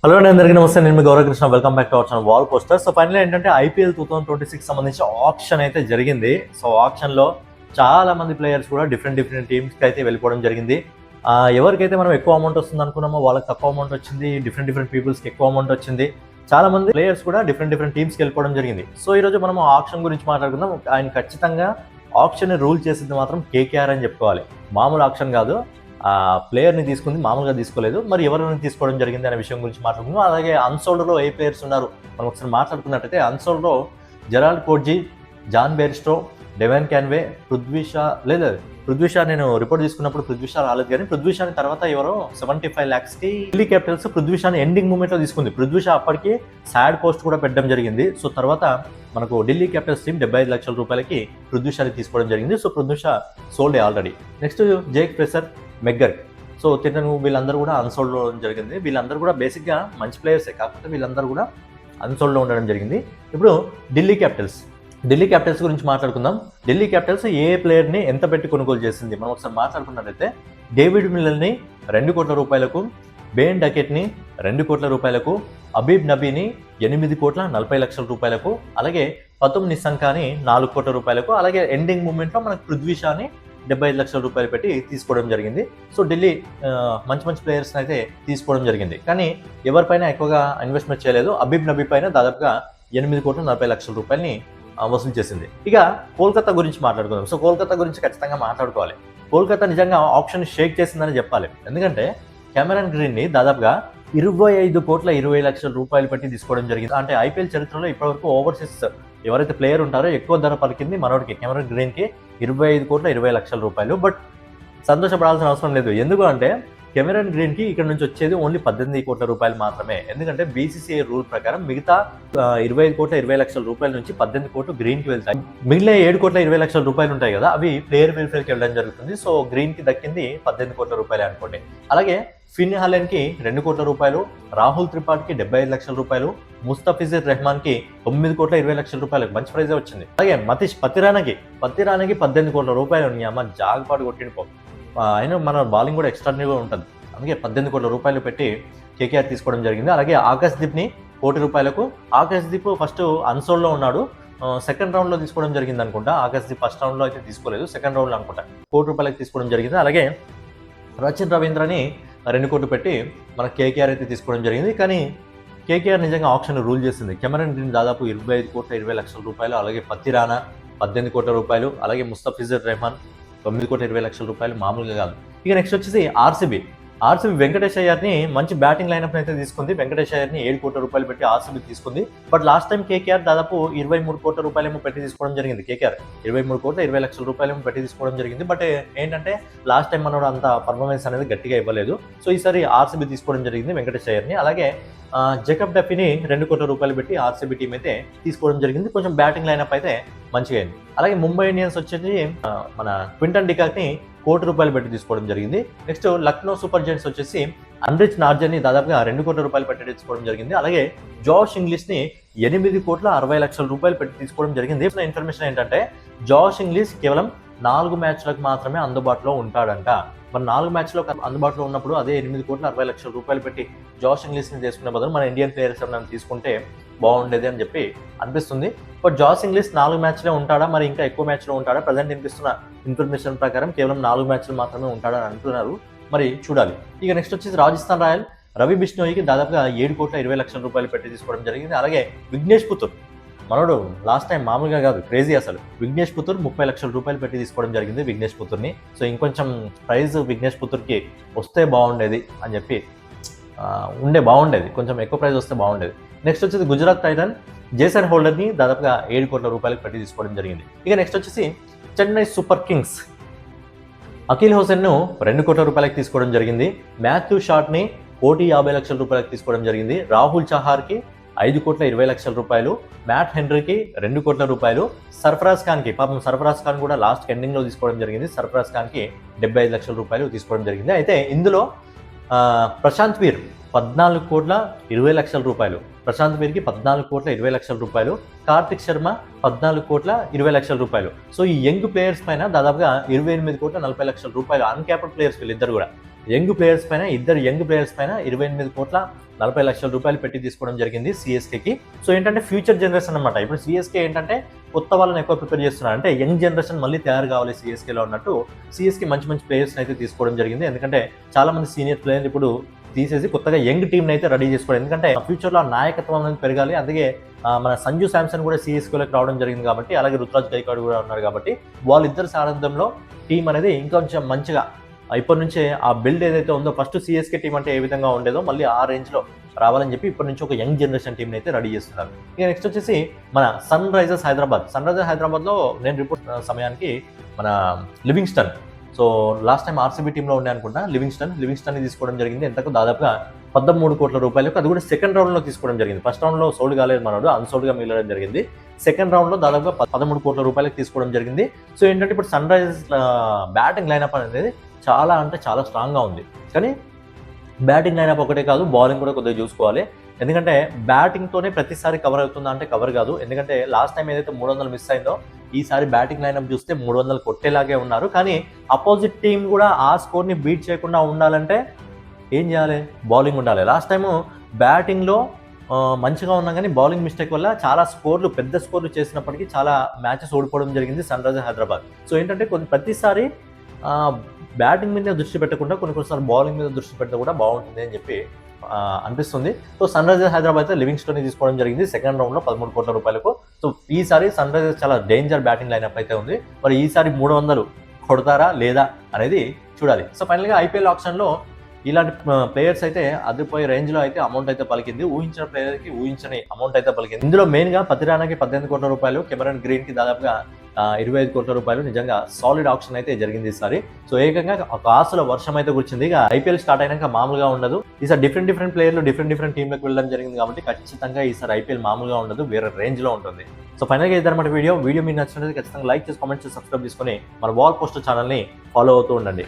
Hello అండి అందరికీ నమస్తే. నేను మీ Gaurav Krishna. Welcome back to our channel wall poster so final ఏంటంటే IPL two thousand twenty six సంబంధించి ఆప్షన్ అయితే జరిగింది. సో ఆప్షన్లో చాలా మంది ప్లేయర్స్ కూడా డిఫరెంట్ డిఫరెంట్ టీమ్స్కి అయితే వెళ్ళిపోవడం జరిగింది. ఎవరికైతే మనం ఎక్కువ అమౌంట్ వస్తుంది అనుకున్నామో వాళ్ళకి తక్కువ అమౌంట్ వచ్చింది డిఫరెంట్ డిఫరెంట్ పీపుల్స్కి ఎక్కువ అమౌంట్ వచ్చింది. చాలా మంది ప్లేయర్స్ కూడా డిఫరెంట్ డిఫరెంట్ టీమ్స్కి వెళ్ళిపోవడం జరిగింది. సో ఈ రోజు మనం ఆప్షన్ గురించి మాట్లాడుకుందాం. ఆయన ఖచ్చితంగా ఆప్షన్ రూల్ చేసింది మాత్రం కేకేఆర్ అని చెప్పుకోవాలి. మామూలు ఆప్షన్ కాదు. ఆ ప్లేయర్ని తీసుకుంది మామూలుగా తీసుకోలేదు. మరి ఎవరిని తీసుకోవడం జరిగింది అనే విషయం గురించి మాట్లాడుకుందాం. అలాగే అన్సోల్డ్లో ఏ ప్లేయర్స్ ఉన్నారు? మనం ఒకసారి మాట్లాడుకున్నట్టయితే అన్సోల్డ్లో Gerald Coetzee John Bairstow Devon Conway Prithvi లేదా పృథ్వీషా నేను రిపోర్ట్ తీసుకున్నప్పుడు పృథ్వీషా రాలేదు కానీ పృథ్వీషాని తర్వాత ఎవరో సెవెంటీ ఫైవ్ ల్యాక్స్కి ఢిల్లీ క్యాపిటల్స్ పృథ్వీషాని ఎండింగ్ మూమెంట్లో తీసుకుంది. పృథ్వీషా అప్పటికి సాడ్ పోస్ట్ కూడా పెట్టడం జరిగింది. సో తర్వాత మనకు ఢిల్లీ క్యాపిటల్స్ టీం డెబ్బై ఐదు లక్షల రూపాయలకి పృథ్వీషాని తీసుకోవడం జరిగింది. So Prithvi Shaw sold already. Next Jake Fraser McGurk. So తినను వీళ్ళందరూ కూడా అన్సోల్డ్లో జరిగింది. వీళ్ళందరూ కూడా బేసిక్గా మంచి ప్లేయర్సే. కాకపోతే వీళ్ళందరూ కూడా అన్సోల్డ్లో ఉండడం జరిగింది. ఇప్పుడు ఢిల్లీ క్యాపిటల్స్. ఢిల్లీ క్యాపిటల్స్ గురించి మాట్లాడుకుందాం. ఢిల్లీ క్యాపిటల్స్ ఏ ప్లేయర్ని ఎంత పెట్టి కొనుగోలు చేసింది? మనం ఒకసారి మాట్లాడుకున్నట్లయితే డేవిడ్ మిల్లర్ని రెండు కోట్ల రూపాయలకు బేన్ డకెట్ని రెండు కోట్ల రూపాయలకు అబీబ్ నబీని ఎనిమిది కోట్ల నలభై లక్షల రూపాయలకు అలాగే పతుమ్ నిస్సంకాని నాలుగు కోట్ల రూపాయలకు అలాగే ఎండింగ్ మూమెంట్లో మనకు పృథ్వీ షాని డెబ్బై ఐదు లక్షల రూపాయలు పెట్టి తీసుకోవడం జరిగింది. సో ఢిల్లీ మంచి మంచి ప్లేయర్స్ని అయితే తీసుకోవడం జరిగింది. కానీ ఎవరిపైన ఎక్కువగా ఇన్వెస్ట్మెంట్ చేయలేదు. అబీబ్ నబీ పైన దాదాపుగా ఎనిమిది కోట్ల నలభై లక్షల రూపాయలని వసూలు చేసింది. ఇక కోల్కతా గురించి మాట్లాడుకుందాం. సో కోల్కతా గురించి ఖచ్చితంగా మాట్లాడుకోవాలి. కోల్కతా నిజంగా ఆప్షన్ షేక్ చేసిందని చెప్పాలి. ఎందుకంటే కెమెరాన్ గ్రీన్ని దాదాపుగా ఇరవై ఐదు కోట్ల ఇరవై లక్షల రూపాయలు పెట్టి తీసుకోవడం జరిగింది. అంటే ఐపీఎల్ చరిత్రలో ఇప్పటివరకు ఓవర్సీస్ ఎవరైతే ప్లేయర్ ఉంటారో ఎక్కువ ధర పలికింది మనోడికి కెమెరాన్ గ్రీన్కి ఇరవై ఐదు కోట్ల ఇరవై లక్షల రూపాయలు. బట్ సంతోషపడాల్సిన అవసరం లేదు. ఎందుకు అంటే కెమెరాన్ గ్రీన్కి ఇక్కడ నుంచి వచ్చేది ఓన్లీ పద్దెనిమిది కోట్ల రూపాయలు మాత్రమే. ఎందుకంటే బీసీసీఐ రూల్ ప్రకారం మిగతా ఇరవై ఐదు కోట్ల ఇరవై లక్షల రూపాయల నుంచి పద్దెనిమిది కోట్లు గ్రీన్కి వెళ్తాయి. మిగిలిన ఏడు కోట్ల ఇరవై లక్షల రూపాయలు ఉంటాయి కదా అవి ప్లేయర్ వెల్ఫేర్కి వెళ్ళడం జరుగుతుంది. సో గ్రీన్కి దక్కింది పద్దెనిమిది కోట్ల రూపాయలు అనుకోండి. అలాగే ఫిన్ హాలెన్కి రెండు కోట్ల రూపాయలు రాహుల్ త్రిపాఠికి డెబ్బై ఐదు లక్షల రూపాయలు ముస్తఫిజుర్ రెహమాన్కి తొమ్మిది కోట్ల ఇరవై లక్షల రూపాయలకు మంచి ప్రైజే వచ్చింది. అలాగే మతీష్ పతిరానకి పతిరానకి పద్దెనిమిది కోట్ల రూపాయలు ఉన్నాయి. అమ్మ జాగ్పాటు కొట్టిండిపో అయినా మన బౌలింగ్ కూడా ఎక్స్ట్రాడినరీగా ఉంటుంది. అందుకే పద్దెనిమిది కోట్ల రూపాయలు పెట్టి కేకేఆర్ తీసుకోవడం జరిగింది. అలాగే ఆకాశ్ దీప్ని కోటి రూపాయలకు ఆకాశ్ దీప్ ఫస్ట్ అన్సోల్లో ఉన్నాడు. సెకండ్ రౌండ్లో తీసుకోవడం జరిగింది అనుకుంటా. ఆకాశ్ దీప్ ఫస్ట్ రౌండ్లో అయితే తీసుకోలేదు. సెకండ్ రౌండ్లో అనుకుంటా. కోటి రూపాయలకి తీసుకోవడం జరిగింది. అలాగే రచిన్ రవీంద్రని రెండు కోట్లు పెట్టి మన కేకేఆర్ అయితే తీసుకోవడం జరిగింది. కానీ కేకేఆర్ నిజంగా ఆప్షన్ రూల్ చేసింది. కెమెరన్ గ్రీన్ దాదాపు ఇరవై ఐదు కోట్ల ఇరవై లక్షల రూపాయలు అలాగే పత్తిరానా పద్దెనిమిది కోట్ల రూపాయలు అలాగే ముస్తఫిజర్ రెహమాన్ తొమ్మిది కోట్ల ఇరవై లక్షల రూపాయలు మామూలుగా కాదు. ఇక నెక్స్ట్ వచ్చేసి ఆర్సీబీ. ఆర్సీబీ వెంకటేష్ అయ్యర్ని మంచి బ్యాటింగ్ లైనప్ అయితే తీసుకుంది. వెంకటేష్ అయ్యర్ని ఏడు కోట్ల రూపాయలు పెట్టి ఆర్సీబీ తీసుకుంది. బట్ లాస్ట్ టైం కేకేఆర్ దాదాపు ఇరవై మూడు కోట్ల రూపాయలేమో పెట్టి తీసుకోవడం జరిగింది. కేకేఆర్ ఇరవై మూడు కోట్ల ఇరవై లక్షల రూపాయలేమో పెట్టి తీసుకోవడం జరిగింది. బట్ ఏంటంటే లాస్ట్ టైం మనోడు అంత పర్ఫార్మెన్స్ అనేది గట్టిగా ఇవ్వలేదు. సో ఈసారి ఆర్సీబీ తీసుకోవడం జరిగింది వెంకటేష్ అయ్యర్ని అలాగే జకబ్ డఫీని రెండు కోట్ల రూపాయలు పెట్టి ఆర్సీబీ టీం అయితే తీసుకోవడం జరిగింది. కొంచెం బ్యాటింగ్ లైనప్ అయితే మంచిగా అయింది. అలాగే ముంబై ఇండియన్స్ వచ్చేసి మన క్వింటన్ డికాక్ని కోటి రూపాయలు పెట్టి తీసుకోవడం జరిగింది. నెక్స్ట్ లక్నో సూపర్ జెంట్స్ వచ్చేసి అన్రిచ్ నార్జర్ని దాదాపుగా రెండు కోట్ల రూపాయలు పెట్టి తీసుకోవడం జరిగింది. అలాగే జాష్ ఇంగ్లీష్ని ఎనిమిది కోట్ల అరవై లక్షల రూపాయలు పెట్టి తీసుకోవడం జరిగింది. ఇన్ఫర్మేషన్ ఏంటంటే జాష్ ఇంగ్లీష్ కేవలం నాలుగు మ్యాచ్లకు మాత్రమే అందుబాటులో ఉంటాడంట. మరి నాలుగు మ్యాచ్లో అందుబాటులో ఉన్నప్పుడు అదే ఎనిమిది కోట్ల అరవై లక్షల రూపాయలు పెట్టి జాష్ ఇంగ్లీష్ని తీసుకునే బదులు మన ఇండియన్ ప్లేయర్స్ మనం తీసుకుంటే బాగుండేది అని చెప్పి అనిపిస్తుంది. బట్ జాస్ ఇంగ్లీష్ నాలుగు మ్యాచ్లే ఉంటాడా? మరి ఇంకా ఎక్కువ మ్యాచ్లో ఉంటాడా? ప్రజెంట్ వినిపిస్తున్న ఇన్ఫర్మేషన్ ప్రకారం కేవలం నాలుగు మ్యాచ్లు మాత్రమే ఉంటాడని అంటున్నారు. మరి చూడాలి. ఇక నెక్స్ట్ వచ్చేసి రాజస్థాన్ రాయల్. రవి బిష్ణోయికి దాదాపుగా ఏడు కోట్ల ఇరవై లక్షల రూపాయలు పెట్టి తీసుకోవడం జరిగింది. అలాగే విఘ్నేష్ పుత్తూర్. మనోడు లాస్ట్ టైం మామూలుగా కాదు క్రేజీ అసలు. విఘ్నేష్ పుత్తూర్ ముప్పై లక్షల రూపాయలు పెట్టి తీసుకోవడం జరిగింది విఘ్నేష్ పుత్తూర్ని. సో ఇంకొంచెం ప్రైజ్ విఘ్నేష్ పుత్తూర్కి వస్తే బాగుండేది అని చెప్పి ఉండే బాగుండేది. కొంచెం ఎక్కువ ప్రైస్ వస్తే బాగుండేది. నెక్స్ట్ వచ్చేసి గుజరాత్ టైటన్. జేసన్ హోల్డర్ని దాదాపుగా ఏడు కోట్ల రూపాయలకు పెట్టి తీసుకోవడం జరిగింది. ఇక నెక్స్ట్ వచ్చేసి చెన్నై సూపర్ కింగ్స్. అఖిల్ హుసేన్ను రెండు కోట్ల రూపాయలకు తీసుకోవడం జరిగింది. మాథ్యూ షాట్ని కోటి యాభై లక్షల రూపాయలకు తీసుకోవడం జరిగింది. రాహుల్ చహార్కి ఐదు కోట్ల ఇరవై లక్షల రూపాయలు. మ్యాట్ హెన్రీకి రెండు కోట్ల రూపాయలు. సర్ఫరాజ్ ఖాన్కి పాపం సర్ఫరాజ్ ఖాన్ కూడా లాస్ట్ ఎండింగ్లో తీసుకోవడం జరిగింది. సర్ఫరాజ్ ఖాన్కి డెబ్బై ఐదు లక్షల రూపాయలు తీసుకోవడం జరిగింది. అయితే ఇందులో ప్రశాంత్ వీర్ పద్నాలుగు కోట్ల ఇరవై లక్షల రూపాయలు. ప్రశాంత్ వీరికి పద్నాలుగు కోట్ల ఇరవై లక్షల రూపాయలు కార్తిక్ శర్మ పద్నాలుగు కోట్ల ఇరవై లక్షల రూపాయలు. సో ఈ యంగ్ ప్లేయర్స్ పైన దాదాపుగా ఇరవై ఎనిమిది కోట్ల నలభై లక్షల రూపాయలు అన్క్యాప్డ్ ప్లేయర్స్ వీళ్ళిద్దరు కూడా. యంగ్ ప్లేయర్స్ పైన ఇద్దరు యంగ్ ప్లేయర్స్ పైన ఇరవై ఎనిమిది కోట్ల నలభై లక్షల రూపాయలు పెట్టి తీసుకోవడం జరిగింది సిఎస్కేకి సో ఏంటంటే ఫ్యూచర్ జనరేషన్ అనమాట ఇప్పుడు సిఎస్కే ఏంటంటే కొత్త వాళ్ళని ఎక్కువ ప్రిపేర్ చేస్తున్నారు. అంటే యంగ్ జనరేషన్ మళ్ళీ తయారు కావాలి సిఎస్కేలో ఉన్నట్టు సిఎస్కే మంచి మంచి ప్లేయర్స్ అయితే తీసుకోవడం జరిగింది. ఎందుకంటే చాలా మంది సీనియర్ ప్లేయర్లు ఇప్పుడు తీసేసి కొత్తగా యంగ్ టీమ్ అయితే రెడీ చేసుకోవడం ఎందుకంటే ఫ్యూచర్లో ఆ నాయకత్వం అనేది పెరగాలి. అందుకే మన సంజు శాంసన్ కూడా సిఎస్కేలోకి రావడం జరిగింది కాబట్టి అలాగే రుతురాజ్ గైకాడ్ కూడా ఉన్నారు కాబట్టి వాళ్ళిద్దరు సారథ్యంలో టీం అనేది ఇంకా కొంచెం మంచిగా ఇప్పటి నుంచే ఆ బిల్డ్ ఏదైతే ఉందో ఫస్ట్ సిఎస్కే టీం అంటే ఏ విధంగా ఉండేదో మళ్ళీ ఆ రేంజ్లో రావాలని చెప్పి ఇప్పటి నుంచి ఒక యంగ్ జనరేషన్ టీంని అయితే రెడీ చేస్తున్నారు. ఇక నెక్స్ట్ వచ్చేసి మన Sunrisers Hyderabad. Sunrisers హైదరాబాద్లో నేను రిపోర్ట్ సమయానికి మన Livingstone so last time RCB టీంలో ఉండే అనుకుంటా లివింగ్స్టన్ లివింగ్స్టన్ తీసుకోవడం జరిగింది. ఎంతకు దాదాపుగా పదమూడు కోట్ల రూపాయలకు అది కూడా సెకండ్ రౌండ్లో తీసుకోవడం జరిగింది. ఫస్ట్ రౌండ్లో సోల్డ్ కాలేదు మనోడు అన్సోల్డ్గా మిగలడం జరిగింది. సెకండ్ రౌండ్లో దాదాపుగా పదమూడు కోట్ల రూపాయలకు తీసుకోవడం జరిగింది. సో ఏంటంటే ఇప్పుడు సన్ రైజర్స్ బ్యాటింగ్ లైనప్ అనేది చాలా అంటే చాలా స్ట్రాంగ్గా ఉంది. కానీ బ్యాటింగ్ లైనప్ ఒకటే కాదు బౌలింగ్ కూడా కొద్దిగా చూసుకోవాలి. ఎందుకంటే బ్యాటింగ్తోనే ప్రతిసారి కవర్ అవుతుందా అంటే కవర్ కాదు. ఎందుకంటే లాస్ట్ టైం ఏదైతే మూడు వందలు మిస్ అయిందో ఈసారి బ్యాటింగ్ లైనప్ చూస్తే మూడు వందలు కొట్టేలాగే ఉన్నారు. కానీ అపోజిట్ టీం కూడా ఆ స్కోర్ని బీట్ చేయకుండా ఉండాలంటే ఏం చేయాలి? బౌలింగ్ ఉండాలి. లాస్ట్ టైము బ్యాటింగ్లో మంచిగా ఉన్నా కానీ బౌలింగ్ మిస్టేక్ వల్ల చాలా స్కోర్లు పెద్ద స్కోర్లు చేసినప్పటికీ చాలా మ్యాచెస్ ఓడిపోవడం జరిగింది సన్ రైజర్స్ హైదరాబాద్. సో ఏంటంటే కొన్ని ప్రతిసారి బ్యాటింగ్ మీద దృష్టి పెట్టకుండా కొన్ని కొన్నిసార్లు బౌలింగ్ మీద దృష్టి పెడితే కూడా బాగుంటుంది అని చెప్పి అనిపిస్తుంది. సో సన్ రైజర్స్ హైదరాబాద్ అయితే లివింగ్స్టోన్ తీసుకోవడం జరిగింది. సెకండ్ రౌండ్లో పదమూడు కోట్ల రూపాయలకు సో ఈసారి సన్ రైజర్స్ చాలా డేంజర్ బ్యాటింగ్ లైనప్ అయితే ఉంది. మరి ఈసారి మూడు వందలు కొడతారా లేదా అనేది చూడాలి. సో ఫైనల్గా ఐపీఎల్ ఆప్షన్లో ఇలాంటి ప్లేయర్స్ అయితే అదిపోయే రేంజ్లో అయితే అమౌంట్ అయితే పలికింది. ఊహించిన ప్లేయర్కి ఊహించని అమౌంట్ అయితే పలికింది. ఇందులో మెయిన్గా పతిరానాకి పద్దెనిమిది కోట్ల రూపాయలు కెమెరన్ గ్రీన్కి దాదాపుగా ఇరవై ఐదు కోట్ల రూపాయలు నిజంగా సాలిడ్ ఆప్షన్ అయితే జరిగింది ఈసారి సో ఏకంగా ఒక ఆశల వర్షం అయితే కూర్చుంది. ఇక ఐపీఎల్ స్టార్ట్ అయినాక మామూలుగా ఉండదు. ఈసారి డిఫరెంట్ డిఫరెంట్ ప్లేయర్లు డిఫరెంట్ డిఫరెంట్ టీంలకు వెళ్ళడం జరిగింది కాబట్టి ఖచ్చితంగా ఈసారి ఐపీఎల్ మామూలుగా ఉండదు వేరే రేంజ్లో ఉంటుంది. సో ఫైనల్గా ఇదన్నమాట వీడియో. వీడియో మీకు నచ్చినట్లయితే ఖచ్చితంగా లైక్ చేసి కామెంట్ చేసి సబ్స్క్రైబ్ చేసుకొని మన వాల్ పోస్టర్ ఛానల్ని ఫాలో అవుతూ ఉండండి.